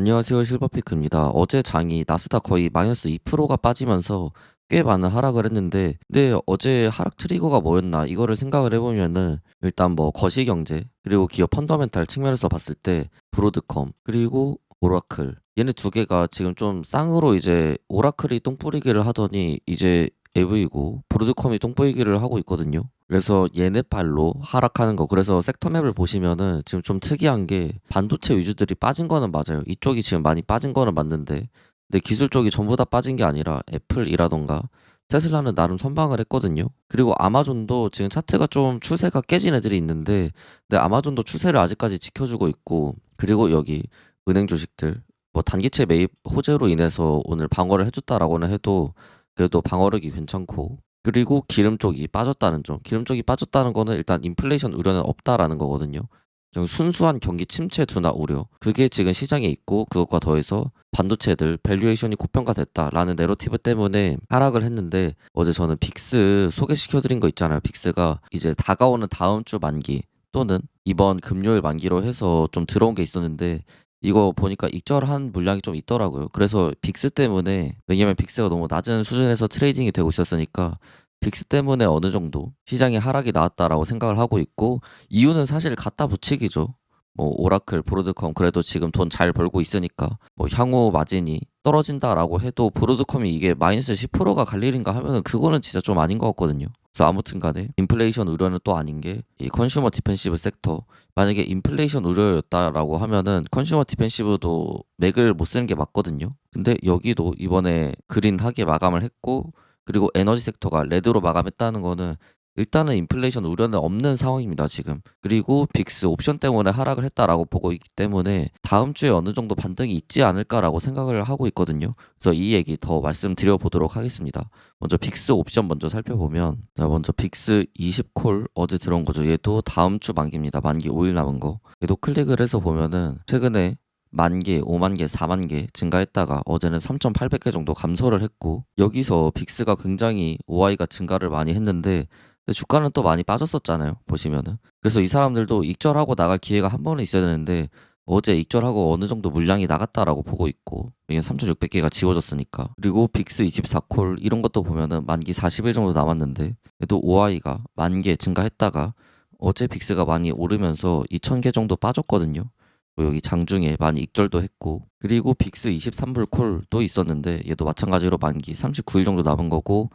안녕하세요. 실버피크입니다. 어제 장이 나스닥 거의 마이너스 2%가 빠지면서 꽤 많은 하락을 했는데 근데 어제 하락 트리거가 뭐였나 이거를 생각을 해보면은 일단 뭐 거시경제 그리고 기업 펀더멘탈 측면에서 봤을 때 브로드컴 그리고 오라클 얘네 두 개가 지금 좀 쌍으로 이제 오라클이 똥뿌리기를 하더니 이제 AV고 브로드컴이 똥뿌리기를 하고 있거든요. 그래서 얘네 발로 하락하는 거 그래서 섹터 맵을 보시면은 지금 좀 특이한 게 반도체 위주들이 빠진 거는 맞아요. 이쪽이 지금 많이 빠진 거는 맞는데 근데 기술 쪽이 전부 다 빠진 게 아니라 애플이라던가 테슬라는 나름 선방을 했거든요. 그리고 아마존도 지금 차트가 좀 추세가 깨진 애들이 있는데 근데 아마존도 추세를 아직까지 지켜주고 있고 그리고 여기 은행 주식들 뭐 단기채 매입 호재로 인해서 오늘 방어를 해줬다라고는 해도 그래도 방어력이 괜찮고 그리고 기름 쪽이 빠졌다는 점. 기름 쪽이 빠졌다는 거는 일단 인플레이션 우려는 없다라는 거거든요. 그냥 순수한 경기 침체 둔화 우려. 그게 지금 시장에 있고 그것과 더해서 반도체들 밸류에이션이 고평가됐다라는 내러티브 때문에 하락을 했는데 어제 저는 빅스 소개시켜드린 거 있잖아요. 빅스가 이제 다가오는 다음 주 만기 또는 이번 금요일 만기로 해서 좀 들어온 게 있었는데 이거 보니까 익절한 물량이 좀 있더라고요. 그래서 빅스 때문에 왜냐면 빅스가 너무 낮은 수준에서 트레이딩이 되고 있었으니까 빅스 때문에 어느 정도 시장에 하락이 나왔다라고 생각을 하고 있고 이유는 사실 갖다 붙이기죠. 뭐 오라클, 브로드컴 그래도 지금 돈 잘 벌고 있으니까 뭐 향후 마진이 떨어진다라고 해도 브로드컴이 이게 마이너스 10%가 갈 일인가 하면은 그거는 진짜 좀 아닌 것 같거든요. 그래서 아무튼 간에 인플레이션 우려는 또 아닌 게 이 컨슈머 디펜시브 섹터 만약에 인플레이션 우려였다라고 하면은 컨슈머 디펜시브도 맥을 못 쓰는 게 맞거든요. 근데 여기도 이번에 그린하게 마감을 했고 그리고 에너지 섹터가 레드로 마감했다는 거는 일단은 인플레이션 우려는 없는 상황입니다, 지금. 그리고 빅스 옵션 때문에 하락을 했다라고 보고 있기 때문에 다음 주에 어느 정도 반등이 있지 않을까라고 생각을 하고 있거든요. 그래서 이 얘기 더 말씀드려 보도록 하겠습니다. 먼저 빅스 옵션 먼저 살펴보면 자, 먼저 빅스 20콜 어제 들어온 거죠. 얘도 다음 주 만기입니다. 만기 5일 남은 거. 얘도 클릭을 해서 보면은 최근에 만 개, 5만 개, 4만 개 증가했다가 어제는 3,800개 정도 감소를 했고 여기서 빅스가 굉장히 OI가 증가를 많이 했는데 근데 주가는 또 많이 빠졌었잖아요. 보시면은. 그래서 이 사람들도 익절하고 나갈 기회가 한 번은 있어야 되는데 어제 익절하고 어느 정도 물량이 나갔다라고 보고 있고 왜냐면 3,600개가 지워졌으니까 그리고 빅스 24콜 이런 것도 보면은 만기 40일 정도 남았는데 또 OI가 만 개 증가했다가 어제 빅스가 많이 오르면서 2,000개 정도 빠졌거든요. 여기 장중에 많이 익절도 했고 그리고 빅스 23불 콜도 있었는데 얘도 마찬가지로 만기 39일 정도 남은 거고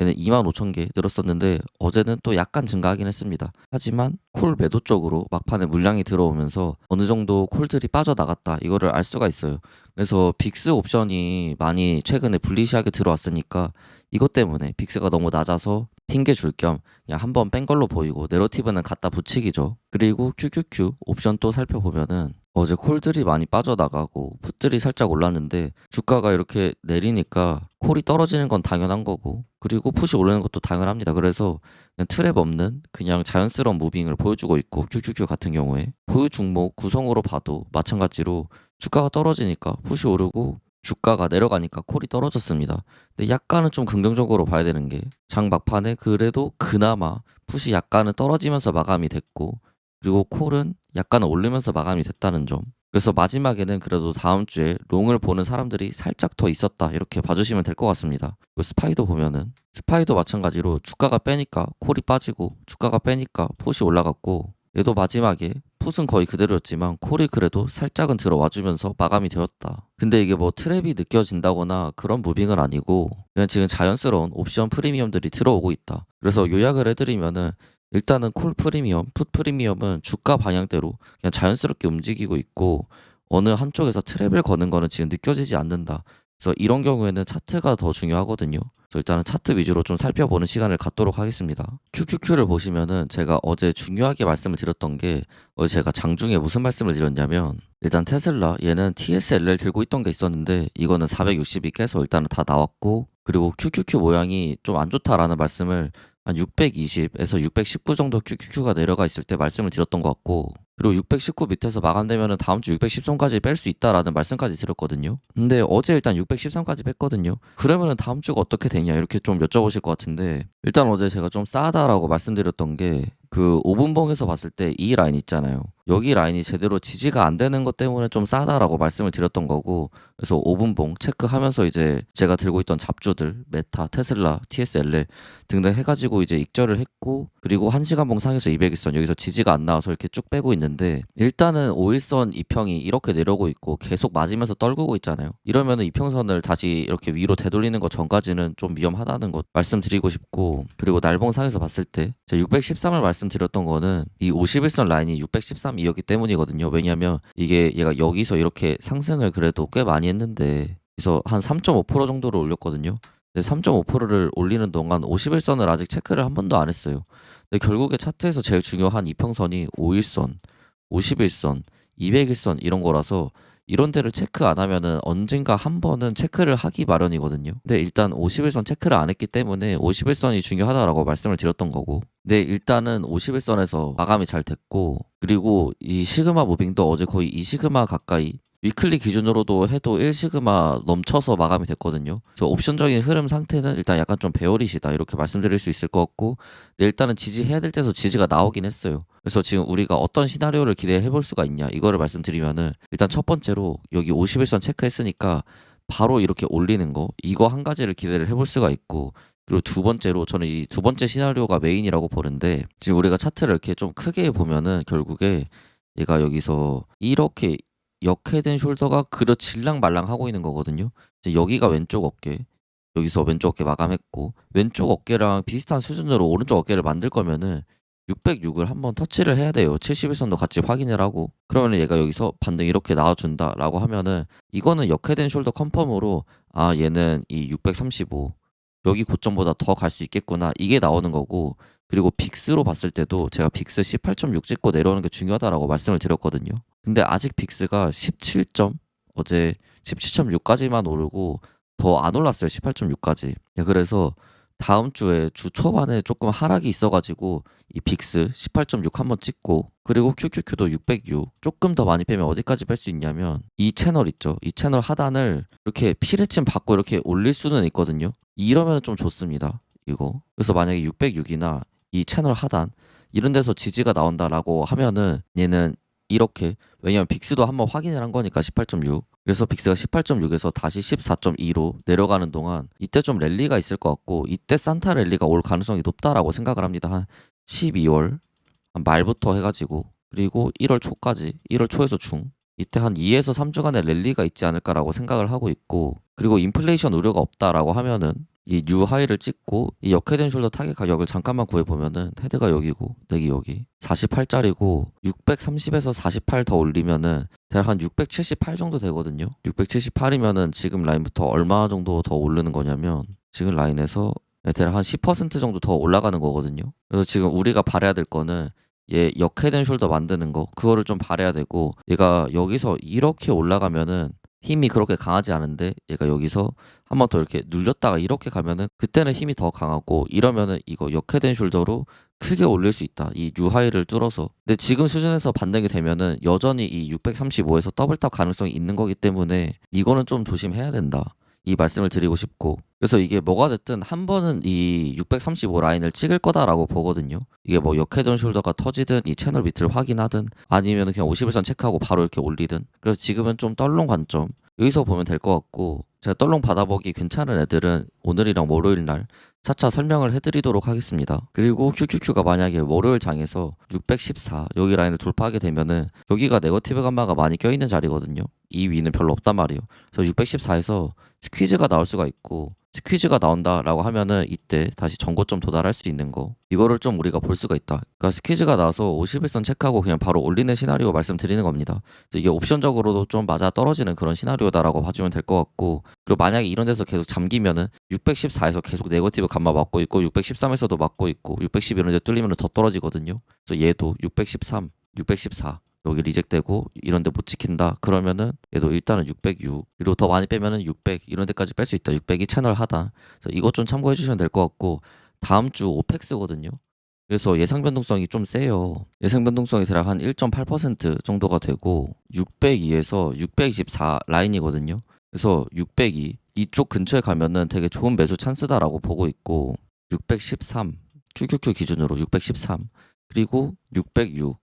얘는 2만 5천 개 늘었었는데 어제는 또 약간 증가하긴 했습니다. 하지만 콜 매도 쪽으로 막판에 물량이 들어오면서 어느 정도 콜들이 빠져나갔다 이거를 알 수가 있어요. 그래서 빅스 옵션이 많이 최근에 불리시하게 들어왔으니까 이것 때문에 빅스가 너무 낮아서 핑계 줄 겸 그냥 한번 뺀 걸로 보이고 내러티브는 갖다 붙이기죠. 그리고 QQQ 옵션 또 살펴보면은 어제 콜들이 많이 빠져나가고 풋들이 살짝 올랐는데 주가가 이렇게 내리니까 콜이 떨어지는 건 당연한 거고 그리고 풋이 오르는 것도 당연합니다. 그래서 그냥 트랩 없는 그냥 자연스러운 무빙을 보여주고 있고 QQQ 같은 경우에 보유 종목 구성으로 봐도 마찬가지로 주가가 떨어지니까 풋이 오르고 주가가 내려가니까 콜이 떨어졌습니다. 근데 약간은 좀 긍정적으로 봐야 되는 게 장 막판에 그래도 그나마 풋이 약간은 떨어지면서 마감이 됐고 그리고 콜은 약간 오르면서 마감이 됐다는 점. 그래서 마지막에는 그래도 다음 주에 롱을 보는 사람들이 살짝 더 있었다 이렇게 봐주시면 될 것 같습니다. 스파이도 보면은 스파이도 마찬가지로 주가가 빼니까 콜이 빠지고 주가가 빼니까 풋이 올라갔고 얘도 마지막에 풋은 거의 그대로였지만 콜이 그래도 살짝은 들어와주면서 마감이 되었다. 근데 이게 뭐 트랩이 느껴진다거나 그런 무빙은 아니고 그냥 지금 자연스러운 옵션 프리미엄들이 들어오고 있다. 그래서 요약을 해드리면은 일단은 콜 프리미엄, 풋 프리미엄은 주가 방향대로 그냥 자연스럽게 움직이고 있고 어느 한쪽에서 트랩을 거는 거는 지금 느껴지지 않는다. 그래서 이런 경우에는 차트가 더 중요하거든요. 그래서 일단은 차트 위주로 좀 살펴보는 시간을 갖도록 하겠습니다. QQQ를 보시면은 제가 어제 중요하게 말씀을 드렸던 게 어제 제가 장중에 무슨 말씀을 드렸냐면 일단 테슬라 얘는 TSL을 들고 있던 게 있었는데 이거는 460이 깨서 일단은 다 나왔고 그리고 QQQ 모양이 좀 안 좋다라는 말씀을 한 620에서 619 정도 QQQ가 내려가 있을 때 말씀을 드렸던 것 같고 그리고 619 밑에서 마감되면은 다음 주 613까지 뺄 수 있다라는 말씀까지 드렸거든요. 근데 어제 일단 613까지 뺐거든요. 그러면은 다음 주가 어떻게 되냐 이렇게 좀 여쭤보실 것 같은데 일단 어제 제가 좀 싸다라고 말씀드렸던 게 그 5분봉에서 봤을 때 이 라인 있잖아요. 여기 라인이 제대로 지지가 안 되는 것 때문에 좀 싸다라고 말씀을 드렸던 거고 그래서 5분봉 체크하면서 이제 제가 들고 있던 잡주들 메타, 테슬라, TSLA 등등 해가지고 이제 익절을 했고 그리고 1시간봉 상에서 200일선 여기서 지지가 안 나와서 이렇게 쭉 빼고 있는데 일단은 5일선 이평이 이렇게 내려오고 있고 계속 맞으면서 떨구고 있잖아요. 이러면은 이평선을 다시 이렇게 위로 되돌리는 것 전까지는 좀 위험하다는 것 말씀드리고 싶고 그리고 날봉 상에서 봤을 때 제가 613을 말씀 드렸던 거는 이 51선 라인이 613이었기 때문이거든요. 왜냐면 이게 얘가 여기서 이렇게 상승을 그래도 꽤 많이 했는데 그래서 한 3.5% 정도를 올렸거든요. 근데 3.5%를 올리는 동안 51선을 아직 체크를 한 번도 안 했어요. 근데 결국에 차트에서 제일 중요한 이평선이 5일선, 51선, 200일선 이런 거라서 이런 데를 체크 안 하면은 언젠가 한 번은 체크를 하기 마련이거든요. 근데 일단 51선 체크를 안 했기 때문에 51선이 중요하다라고 말씀을 드렸던 거고. 근데 일단은 51선에서 마감이 잘 됐고 그리고 이 시그마 무빙도 어제 거의 2시그마 가까이 위클리 기준으로도 해도 1시그마 넘쳐서 마감이 됐거든요. 그래서 옵션적인 흐름 상태는 일단 약간 좀 베어리시다 이렇게 말씀드릴 수 있을 것 같고 일단은 지지해야 될 때서 지지가 나오긴 했어요. 그래서 지금 우리가 어떤 시나리오를 기대해 볼 수가 있냐 이거를 말씀드리면은 일단 첫 번째로 여기 51선 체크했으니까 바로 이렇게 올리는 거 이거 한 가지를 기대를 해볼 수가 있고 그리고 두 번째로 저는 이 두 번째 시나리오가 메인이라고 보는데 지금 우리가 차트를 이렇게 좀 크게 보면은 결국에 얘가 여기서 이렇게 역헤드앤 숄더가 그려 질랑 말랑 하고 있는 거거든요. 여기가 왼쪽 어깨, 여기서 왼쪽 어깨 마감했고 왼쪽 어깨랑 비슷한 수준으로 오른쪽 어깨를 만들 거면은 606을 한번 터치를 해야 돼요. 71선도 같이 확인을 하고 그러면 얘가 여기서 반등 이렇게 나와준다라고 하면은 이거는 역헤드앤 숄더 컨펌으로 아 얘는 이 635 여기 고점보다 더 갈 수 있겠구나 이게 나오는 거고 그리고 빅스로 봤을 때도 제가 빅스 18.6 찍고 내려오는 게 중요하다라고 말씀을 드렸거든요. 근데 아직 빅스가 17점 어제 17.6까지만 오르고 더 안 올랐어요. 18.6까지. 그래서 다음 주에 주 초반에 조금 하락이 있어가지고 이 빅스 18.6 한번 찍고 그리고 QQQ도 606 조금 더 많이 빼면 어디까지 뺄 수 있냐면 이 채널 있죠. 이 채널 하단을 이렇게 피레침 받고 이렇게 올릴 수는 있거든요. 이러면 좀 좋습니다. 이거. 그래서 만약에 606이나 이 채널 하단 이런 데서 지지가 나온다라고 하면은 얘는 이렇게. 왜냐면 빅스도 한번 확인을 한 거니까 18.6 그래서 빅스가 18.6에서 다시 14.2로 내려가는 동안 이때 좀 랠리가 있을 것 같고 이때 산타 랠리가 올 가능성이 높다라고 생각을 합니다. 한 12월 한 말부터 해가지고. 그리고 1월 초까지 1월 초에서 중 이때 한 2에서 3주간의 랠리가 있지 않을까라고 생각을 하고 있고 그리고 인플레이션 우려가 없다라고 하면은 이 뉴 하이를 찍고 이 역헤드앤 숄더 타겟 가격을 잠깐만 구해 보면은 헤드가 여기고 넥이 여기 48짜리고 630에서 48 더 올리면은 대략 한 678 정도 되거든요. 678이면은 지금 라인부터 얼마 정도 더 오르는 거냐면 지금 라인에서 대략 한 10% 정도 더 올라가는 거거든요. 그래서 지금 우리가 바래야 될 거는 얘 역헤드앤 숄더 만드는 거 그거를 좀 바래야 되고 얘가 여기서 이렇게 올라가면은 힘이 그렇게 강하지 않은데 얘가 여기서 한 번 더 이렇게 눌렸다가 이렇게 가면은 그때는 힘이 더 강하고 이러면은 이거 역헤드앤 숄더로 크게 올릴 수 있다. 이 뉴하이를 뚫어서. 근데 지금 수준에서 반등이 되면은 여전히 이 635에서 더블탑 가능성이 있는 거기 때문에 이거는 좀 조심해야 된다. 이 말씀을 드리고 싶고. 그래서 이게 뭐가 됐든 한 번은 이 635 라인을 찍을 거다라고 보거든요. 이게 뭐 역헤드앤 숄더가 터지든 이 채널 밑을 확인하든 아니면 그냥 51선 체크하고 바로 이렇게 올리든. 그래서 지금은 좀 떨롱 관점. 여기서 보면 될 것 같고 제가 떨롱 받아보기 괜찮은 애들은 오늘이랑 월요일 날 차차 설명을 해드리도록 하겠습니다. 그리고 QQQ가 만약에 월요일 장에서 614 여기 라인을 돌파하게 되면은 여기가 네거티브 감마가 많이 껴있는 자리거든요. 이 위는 별로 없단 말이에요. 그래서 614에서 스퀴즈가 나올 수가 있고 스퀴즈가 나온다라고 하면은 이때 다시 전고점 도달할 수 있는 거 이거를 좀 우리가 볼 수가 있다. 그러니까 스퀴즈가 나와서 51선 체크하고 그냥 바로 올리는 시나리오 말씀드리는 겁니다. 이게 옵션적으로도 좀 맞아 떨어지는 그런 시나리오다라고 봐주면 될 것 같고 그리고 만약에 이런 데서 계속 잠기면은 614에서 계속 네거티브 감마 맞고 있고 613에서도 맞고 있고 610 이런 데 뚫리면 더 떨어지거든요. 그래서 얘도 613, 614 여기 리젝되고 이런 데 못 지킨다. 그러면은 얘도 일단은 606 그리고 더 많이 빼면은 600 이런 데까지 뺄 수 있다. 600이 채널 하다. 이것 좀 참고해 주시면 될 것 같고 다음 주 오펙스거든요. 그래서 예상 변동성이 좀 세요. 예상 변동성이 대략 한 1.8% 정도가 되고 602에서 624 라인이거든요. 그래서 602 이쪽 근처에 가면은 되게 좋은 매수 찬스다라고 보고 있고 613 QQQ 기준으로 613 그리고 606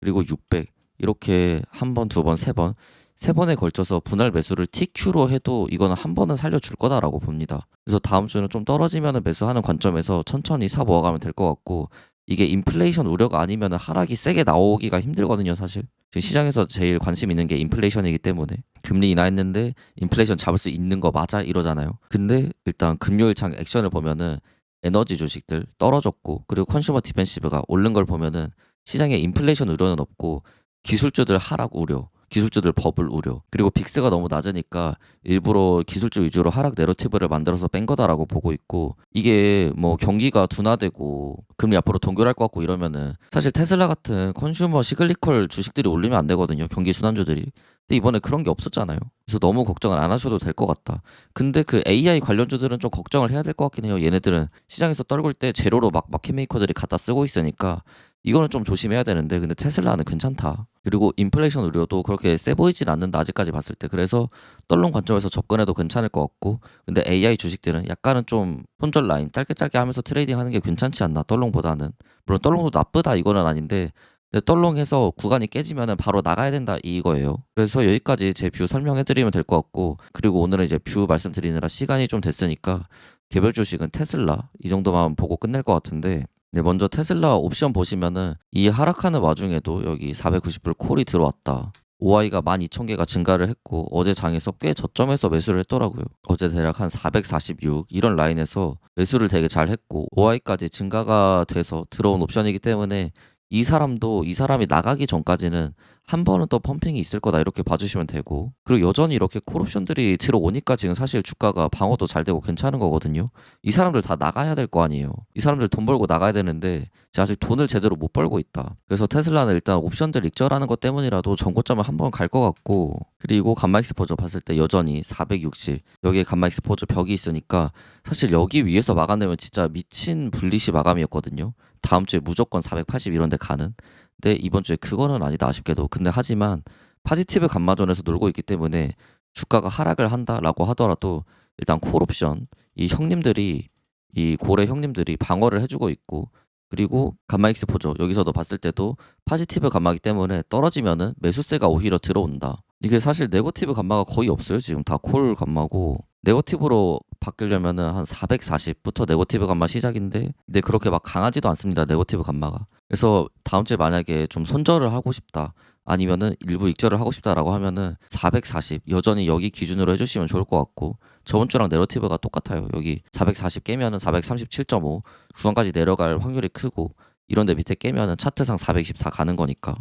그리고 600 이렇게 한 번, 두 번, 세 번, 세 번에 걸쳐서 분할 매수를 TQ로 해도 이거는 한 번은 살려줄 거다라고 봅니다. 그래서 다음 주는 좀 떨어지면 매수하는 관점에서 천천히 사 모아가면 될 것 같고 이게 인플레이션 우려가 아니면 하락이 세게 나오기가 힘들거든요, 사실. 지금 시장에서 제일 관심 있는 게 인플레이션이기 때문에 금리 인하했는데 인플레이션 잡을 수 있는 거 맞아 이러잖아요. 근데 일단 금요일 장 액션을 보면은 에너지 주식들 떨어졌고 그리고 컨슈머 디펜시브가 오른 걸 보면은 시장에 인플레이션 우려는 없고 기술주들 하락 우려, 기술주들 버블 우려, 그리고 빅스가 너무 낮으니까 일부러 기술주 위주로 하락 내러티브를 만들어서 뺀 거다라고 보고 있고 이게 뭐 경기가 둔화되고 금리 앞으로 동결할 것 같고 이러면은 사실 테슬라 같은 컨슈머 시글리컬 주식들이 올리면 안 되거든요. 경기 순환주들이. 근데 이번에 그런 게 없었잖아요. 그래서 너무 걱정을 안 하셔도 될 것 같다. 근데 그 AI 관련주들은 좀 걱정을 해야 될 것 같긴 해요. 얘네들은 시장에서 떨굴 때 제로로 막 마켓메이커들이 갖다 쓰고 있으니까 이거는 좀 조심해야 되는데 근데 테슬라는 괜찮다. 그리고 인플레이션 우려도 그렇게 세 보이진 않는다 아직까지 봤을 때 그래서 떨론 관점에서 접근해도 괜찮을 것 같고 근데 AI 주식들은 약간은 좀 손절 라인 짧게 짧게 하면서 트레이딩 하는 게 괜찮지 않나 떨롱보다는 물론 떨롱도 나쁘다 이거는 아닌데 근데 떨롱해서 구간이 깨지면은 바로 나가야 된다 이거예요. 그래서 여기까지 제 뷰 설명해드리면 될 것 같고 그리고 오늘은 이제 뷰 말씀드리느라 시간이 좀 됐으니까 개별 주식은 테슬라 이 정도만 보고 끝낼 것 같은데 네, 먼저 테슬라 옵션 보시면은 이 하락하는 와중에도 여기 490불 콜이 들어왔다. OI가 12,000개가 증가를 했고 어제 장에서 꽤 저점에서 매수를 했더라고요. 어제 대략 한 446 이런 라인에서 매수를 되게 잘 했고 OI까지 증가가 돼서 들어온 옵션이기 때문에 이 사람도 이 사람이 나가기 전까지는 한 번은 또 펌핑이 있을 거다 이렇게 봐주시면 되고. 그리고 여전히 이렇게 콜옵션들이 들어오니까 지금 사실 주가가 방어도 잘 되고 괜찮은 거거든요. 이 사람들 다 나가야 될 거 아니에요. 이 사람들 돈 벌고 나가야 되는데 아직 돈을 제대로 못 벌고 있다. 그래서 테슬라는 일단 옵션들 익절하는 것 때문이라도 전고점을 한 번 갈 것 같고 그리고 감마 익스포저 봤을 때 여전히 460 여기에 감마 익스포저 벽이 있으니까 사실 여기 위에서 마감되면 진짜 미친 분리시 마감이었거든요. 다음 주에 무조건 480 이런 데 가는 근데 이번 주에 그거는 아니다 아쉽게도. 근데 하지만 파지티브 감마존에서 놀고 있기 때문에 주가가 하락을 한다라고 하더라도 일단 콜옵션 이 형님들이 이 고래 형님들이 방어를 해주고 있고 그리고 감마 익스포저 여기서도 봤을 때도 파지티브 감마기 때문에 떨어지면은 매수세가 오히려 들어온다. 이게 사실 네거티브 감마가 거의 없어요 지금. 다 콜 감마고 네거티브로 바뀌려면은 한 440부터 네거티브 감마 시작인데 근데 그렇게 막 강하지도 않습니다 네거티브 감마가 그래서 다음 주에 만약에 좀 손절을 하고 싶다 아니면은 일부 익절을 하고 싶다라고 하면은 440 여전히 여기 기준으로 해주시면 좋을 것 같고 저번 주랑 네러티브가 똑같아요. 여기 440 깨면은 437.5 중간까지 내려갈 확률이 크고 이런데 밑에 깨면은 차트상 424 가는 거니까.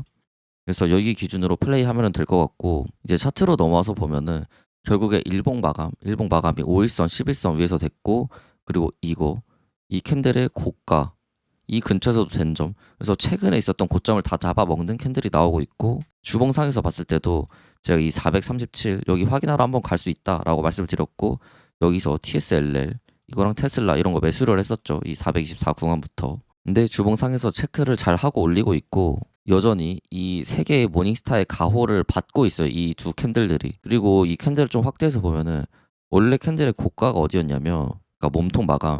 그래서 여기 기준으로 플레이하면 될것 같고 이제 차트로 넘어와서 보면은 결국에 일봉 마감, 일봉 마감이 5일선, 11선 위에서 됐고 그리고 이거 이 캔들의 고가 이 근처에서도 된 점. 그래서 최근에 있었던 고점을 다 잡아먹는 캔들이 나오고 있고 주봉상에서 봤을 때도 제가 이 437 여기 확인하러 한번 갈 수 있다라고 말씀을 드렸고 여기서 TSLL 이거랑 테슬라 이런 거 매수를 했었죠. 이 424 구간부터. 근데 주봉상에서 체크를 잘 하고 올리고 있고 여전히 이 세 개의 모닝스타의 가호를 받고 있어요. 이 두 캔들들이. 그리고 이 캔들을 좀 확대해서 보면은 원래 캔들의 고가가 어디였냐면 그러니까 몸통 마감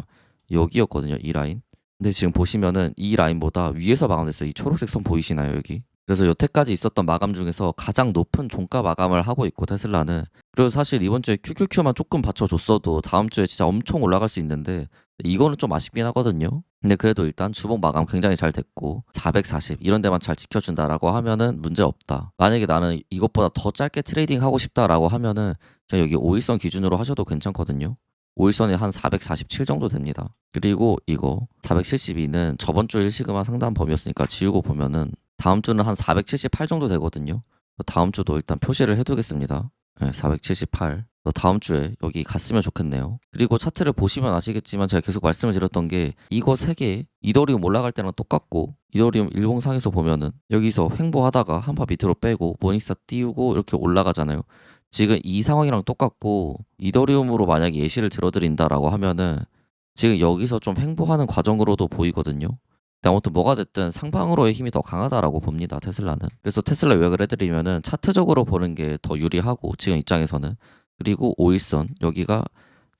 여기였거든요. 이 라인. 근데 지금 보시면은 이 라인보다 위에서 마감됐어요. 이 초록색 선 보이시나요, 여기? 그래서 여태까지 있었던 마감 중에서 가장 높은 종가 마감을 하고 있고 테슬라는 그리고 사실 이번 주에 QQQ만 조금 받쳐줬어도 다음 주에 진짜 엄청 올라갈 수 있는데 이거는 좀 아쉽긴 하거든요. 근데 그래도 일단 주봉 마감 굉장히 잘 됐고 440 이런 데만 잘 지켜준다라고 하면은 문제 없다. 만약에 나는 이것보다 더 짧게 트레이딩 하고 싶다라고 하면은 그냥 여기 5일선 기준으로 하셔도 괜찮거든요. 5일선이 한 447 정도 됩니다. 그리고 이거 472는 저번 주 일시금화 상단 범위였으니까 지우고 보면은 다음 주는 한 478 정도 되거든요. 다음 주도 일단 표시를 해두겠습니다. 네, 478. 다음 주에 여기 갔으면 좋겠네요. 그리고 차트를 보시면 아시겠지만 제가 계속 말씀을 드렸던 게 이거 세 개 이더리움 올라갈 때랑 똑같고 이더리움 일봉상에서 보면은 여기서 횡보하다가 한 파 밑으로 빼고 모닝스타 띄우고 이렇게 올라가잖아요. 지금 이 상황이랑 똑같고 이더리움으로 만약에 예시를 들어드린다라고 하면은 지금 여기서 좀 횡보하는 과정으로도 보이거든요. 아무튼 뭐가 됐든 상방으로의 힘이 더 강하다라고 봅니다. 테슬라는. 그래서 테슬라 요약을 해드리면은 차트적으로 보는 게 더 유리하고 지금 입장에서는 그리고 5일선 여기가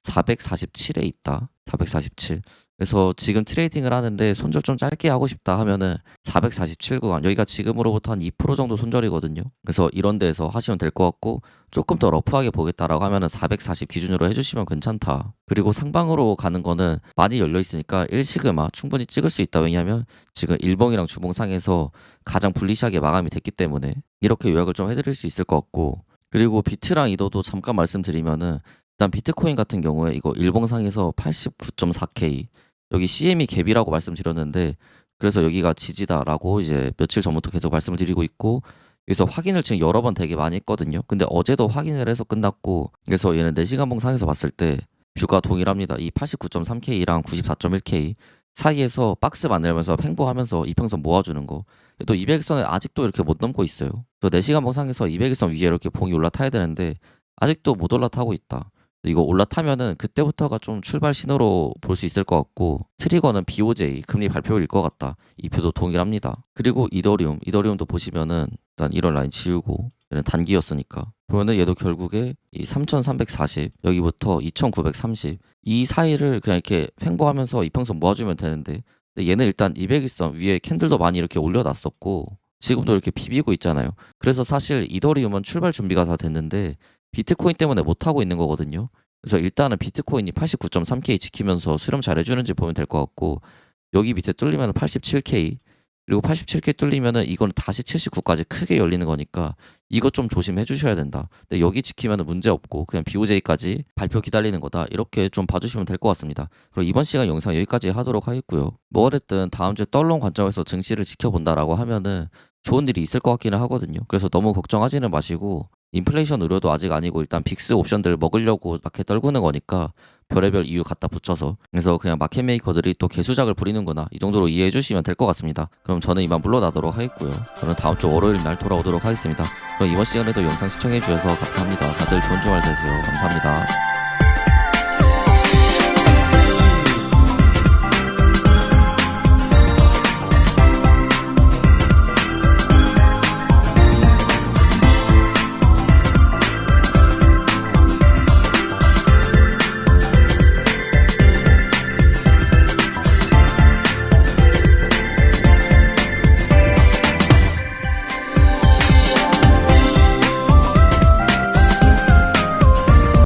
447에 있다. 447. 그래서 지금 트레이딩을 하는데 손절 좀 짧게 하고 싶다 하면은 447 구간 여기가 지금으로부터 한 2% 정도 손절이거든요. 그래서 이런 데에서 하시면 될 것 같고 조금 더 러프하게 보겠다라고 하면은 440 기준으로 해주시면 괜찮다. 그리고 상방으로 가는 거는 많이 열려 있으니까 1시그마 충분히 찍을 수 있다. 왜냐하면 지금 일봉이랑 주봉상에서 가장 불리시하게 마감이 됐기 때문에 이렇게 요약을 좀 해드릴 수 있을 것 같고 그리고 비트랑 이더도 잠깐 말씀드리면은 일단 비트코인 같은 경우에 이거 일봉상에서 89.4K 여기 CME 갭이라고 말씀드렸는데 그래서 여기가 지지다라고 이제 며칠 전부터 계속 말씀을 드리고 있고 그래서 확인을 지금 여러 번 되게 많이 했거든요. 근데 어제도 확인을 해서 끝났고 그래서 얘는 4시간 봉상에서 봤을 때 뷰가 동일합니다. 이 89.3K랑 94.1K 사이에서 박스 만들면서 횡보하면서 이평선 모아주는 거. 또 200선을 아직도 이렇게 못 넘고 있어요. 또 4시간 봉상에서 200선 위에 이렇게 봉이 올라타야 되는데 아직도 못 올라타고 있다. 이거 올라타면은 그때부터가 좀 출발 신호로 볼 수 있을 것 같고 트리거는 BOJ 금리 발표일 것 같다. 이 표도 동일합니다. 그리고 이더리움, 이더리움도 보시면은 일단 이런 라인 지우고 얘는 단기였으니까 보면은 얘도 결국에 이 3340 여기부터 2930 이 사이를 그냥 이렇게 횡보하면서 이평선 모아주면 되는데 얘는 일단 200일선 위에 캔들도 많이 이렇게 올려놨었고 지금도 이렇게 비비고 있잖아요. 그래서 사실 이더리움은 출발 준비가 다 됐는데 비트코인 때문에 못 하고 있는 거거든요. 그래서 일단은 비트코인이 89.3K 지키면서 수렴 잘 해주는지 보면 될 것 같고 여기 밑에 뚫리면 87K 그리고 87K 뚫리면은 이거는 다시 79까지 크게 열리는 거니까 이거 좀 조심해 주셔야 된다. 근데 여기 지키면은 문제 없고 그냥 BOJ까지 발표 기다리는 거다. 이렇게 좀 봐주시면 될 것 같습니다. 그럼 이번 시간 영상 여기까지 하도록 하겠고요. 뭐 어쨌든 다음 주에 떨론 관점에서 증시를 지켜본다라고 하면은 좋은 일이 있을 것 같기는 하거든요. 그래서 너무 걱정하지는 마시고 인플레이션 우려도 아직 아니고 일단 빅스 옵션들 먹으려고 마켓 떨구는 거니까 별의별 이유 갖다 붙여서 그래서 그냥 마켓 메이커들이 또 개수작을 부리는구나 이 정도로 이해해 주시면 될 것 같습니다. 그럼 저는 이만 물러나도록 하겠고요. 저는 다음 주 월요일 날 돌아오도록 하겠습니다. 그럼 이번 시간에도 영상 시청해 주셔서 감사합니다. 다들 좋은 주말 되세요. 감사합니다.